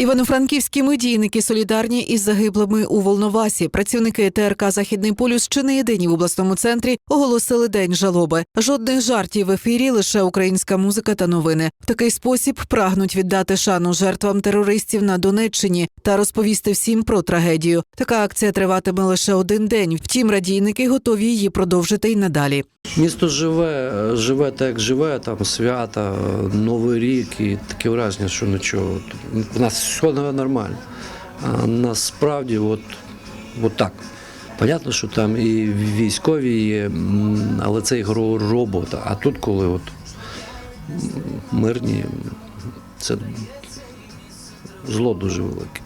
Івано-франківські медійники солідарні із загиблими у Волновасі. Працівники ТРК Західний полюс чи не єдині в обласному центрі оголосили день жалоби. Жодних жартів в ефірі, лише українська музика та новини. В такий спосіб прагнуть віддати шану жертвам терористів на Донеччині та розповісти всім про трагедію. Така акція триватиме лише один день. Втім, радійники готові її продовжити й надалі. Місто живе, живе так, як живе, там свята, Новий рік і таке враження, що нічого. У нас все нормально. А насправді, от, от так. Понятно, що там і військові є, але це ігро робота. А тут, коли от мирні, це зло дуже велике.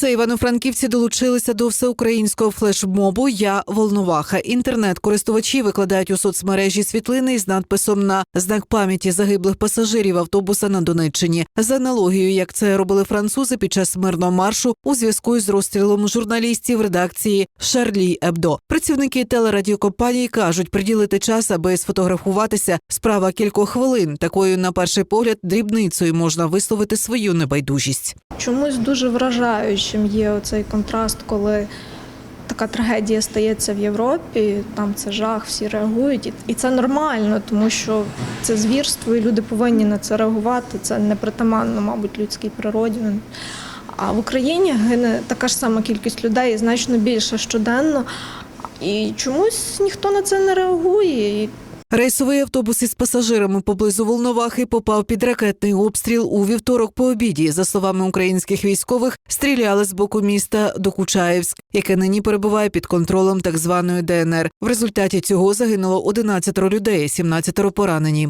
Це, івано-франківці долучилися до всеукраїнського флешмобу Я Волноваха. Інтернет-користувачі викладають у соцмережі світлини із надписом на знак пам'яті загиблих пасажирів автобуса на Донеччині. За аналогією, як це робили французи під час мирного маршу у зв'язку із розстрілом журналістів редакції Шарлі Ебдо. Працівники телерадіокомпанії кажуть, приділити час, аби сфотографуватися. Справа кількох хвилин. Такою, на перший погляд, дрібницею можна висловити свою небайдужість. Чомусь дуже вражаючим є оцей контраст, коли така трагедія стається в Європі, там це жах, всі реагують, і- це нормально, тому що це звірство, і люди повинні на це реагувати. Це непритаманно, мабуть, людській природі. А в Україні гине така ж сама кількість людей, і значно більше щоденно. І чомусь ніхто на це не реагує. Рейсовий автобус із пасажирами поблизу Волновахи попав під ракетний обстріл у вівторок по обіді. За словами українських військових, стріляли з боку міста Докучаєвськ, яке нині перебуває під контролем так званої ДНР. В результаті цього загинуло 11 людей, 17 поранені.